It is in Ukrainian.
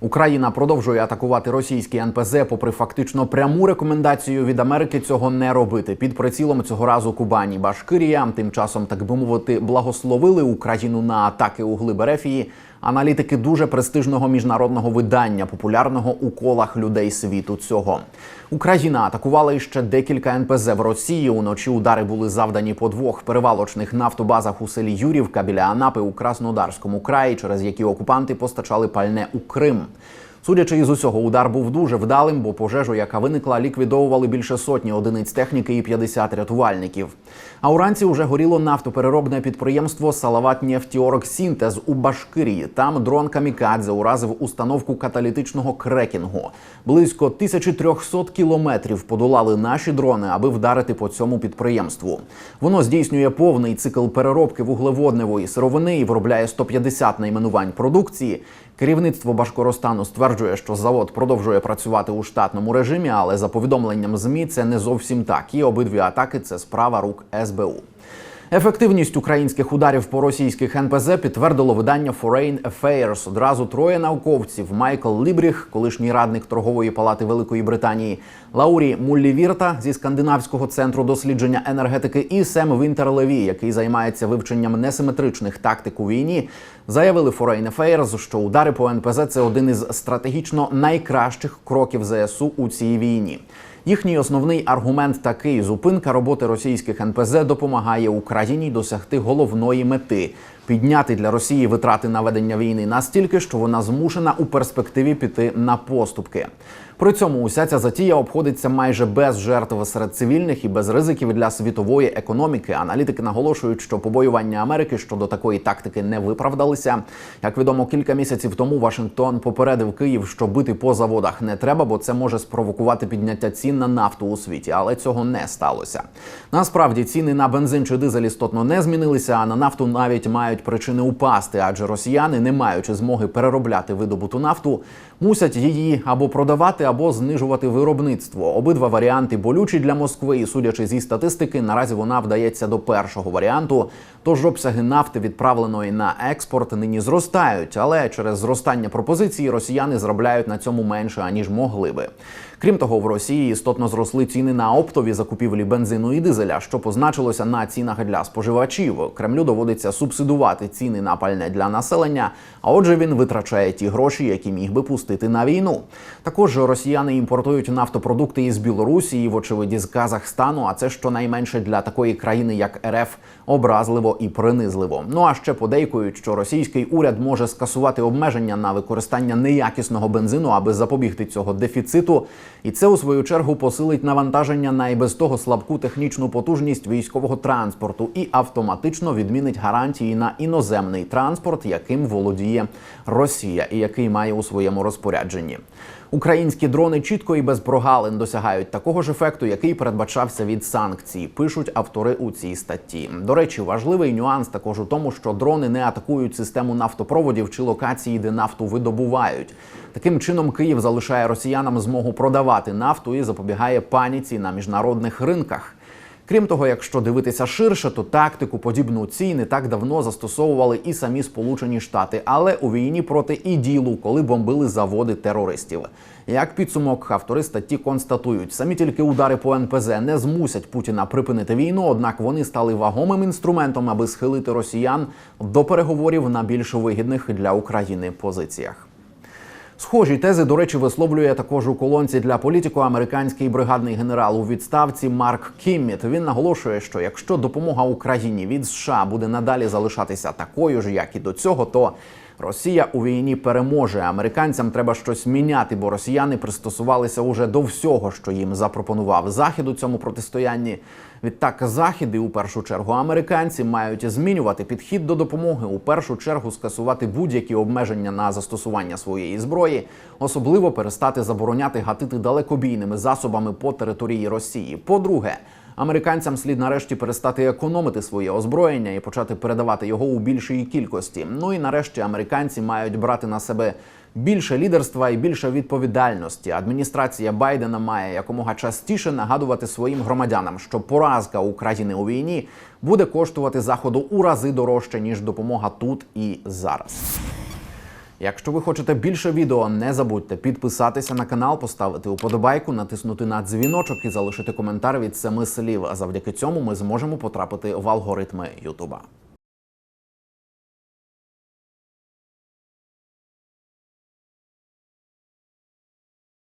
Україна продовжує атакувати російські НПЗ, попри фактично пряму рекомендацію від Америки цього не робити. Під прицілом цього разу Кубані Башкирія. Тим часом, так би мовити, благословили Україну на атаки у глиб Ерефії. Аналітики дуже престижного міжнародного видання, популярного у колах людей світу цього. Україна атакувала іще декілька НПЗ в Росії. Уночі удари були завдані по двох перевалочних нафтобазах у селі Юрівка біля Анапи у Краснодарському краї, через які окупанти постачали пальне у Крим. Судячи із усього, удар був дуже вдалим, бо пожежу, яка виникла, ліквідовували більше сотні одиниць техніки і 50 рятувальників. А уранці вже горіло нафтопереробне підприємство Салават Сінтез у Башкирії. Там дрон Камікадзе уразив установку каталітичного крекінгу. Близько 1300 кілометрів подолали наші дрони, аби вдарити по цьому підприємству. Воно здійснює повний цикл переробки вуглеводневої сировини і виробляє 150 найменувань продукції. Керівництво Башкоростану стверджує, що завод продовжує працювати у штатному режимі, але за повідомленням змі це не зовсім так. І обидві атаки це справа рук СБУ. Ефективність українських ударів по російських НПЗ підтвердило видання Foreign Affairs. Одразу троє науковців: Майкл Лібріх, колишній радник торгової палати Великої Британії, Лаурі Муллівірта зі скандинавського центру дослідження енергетики, і Сем Вінтерлеві, який займається вивченням несиметричних тактик у війні, заявили Foreign Affairs, що удари по НПЗ це один із стратегічно найкращих кроків ЗСУ у цій війні. Їхній основний аргумент такий: зупинка роботи російських НПЗ допомагає Україні досягти головної мети підняти для Росії витрати на ведення війни настільки, що вона змушена у перспективі піти на поступки. При цьому уся ця затія обходиться майже без жертв серед цивільних і без ризиків для світової економіки. Аналітики наголошують, що побоювання Америки щодо такої тактики не виправдалися. Як відомо, кілька місяців тому Вашингтон попередив Київ, що бити по заводах не треба, бо це може спровокувати підняття цін на нафту у світі. Але цього не сталося. Насправді ціни на бензин чи дизель істотно не змінилися, а на нафту навіть мають причини упасти, адже росіяни, не маючи змоги переробляти видобуту нафту, мусять її або продавати, або знижувати виробництво. Обидва варіанти болючі для Москви, і судячи зі статистики, наразі вона вдається до першого варіанту. Тож обсяги нафти, відправленої на експорт, нині зростають, але через зростання пропозиції росіяни заробляють на цьому менше аніж могли би. Крім того, в Росії істотно зросли ціни на оптові закупівлі бензину і дизеля, що позначилося на цінах для споживачів. Кремлю доводиться субсидувати ціни на пальне для населення. А отже, він витрачає ті гроші, які міг би пустити на війну. Також росіяни імпортують нафтопродукти із Білорусі, і, вочевидь, з Казахстану. А це щонайменше для такої країни, як РФ, образливо і принизливо. Ну а ще подейкують, що російський уряд може скасувати обмеження на використання неякісного бензину, аби запобігти цього дефіциту. І це у свою чергу посилить навантаження на і без того слабку технічну потужність військового транспорту і автоматично відмінить гарантії на іноземний транспорт, яким володіє Росія і який має у своєму розпорядженні. Українські дрони чітко і без прогалин досягають такого ж ефекту, який передбачався від санкцій. Пишуть автори у цій статті. До речі, важливий нюанс також у тому, що дрони не атакують систему нафтопроводів чи локації, де нафту видобувають. Таким чином, Київ залишає росіянам змогу продавати нафту і запобігає паніці на міжнародних ринках. Крім того, якщо дивитися ширше, то тактику подібну цій не так давно застосовували і самі Сполучені Штати, але у війні проти іділу, коли бомбили заводи терористів. Як підсумок, автори статті констатують, самі тільки удари по НПЗ не змусять Путіна припинити війну однак вони стали вагомим інструментом, аби схилити росіян до переговорів на більш вигідних для України позиціях. Схожі тези, до речі, висловлює також у колонці для політику американський бригадний генерал у відставці Марк Кімміт. Він наголошує, що якщо допомога Україні від США буде надалі залишатися такою ж, як і до цього, то Росія у війні переможе. Американцям треба щось міняти, бо росіяни пристосувалися уже до всього, що їм запропонував захід у цьому протистоянні. Відтак, західи у першу чергу американці мають змінювати підхід до допомоги, у першу чергу скасувати будь-які обмеження на застосування своєї зброї, особливо перестати забороняти гатити далекобійними засобами по території Росії. По-друге, Американцям слід нарешті перестати економити своє озброєння і почати передавати його у більшій кількості. Ну і нарешті американці мають брати на себе більше лідерства і більше відповідальності. Адміністрація Байдена має якомога частіше нагадувати своїм громадянам, що поразка України у війні буде коштувати заходу у рази дорожче ніж допомога тут і зараз. Якщо ви хочете більше відео, не забудьте підписатися на канал, поставити уподобайку, натиснути на дзвіночок і залишити коментар від семи слів. А завдяки цьому ми зможемо потрапити в алгоритми Ютуба.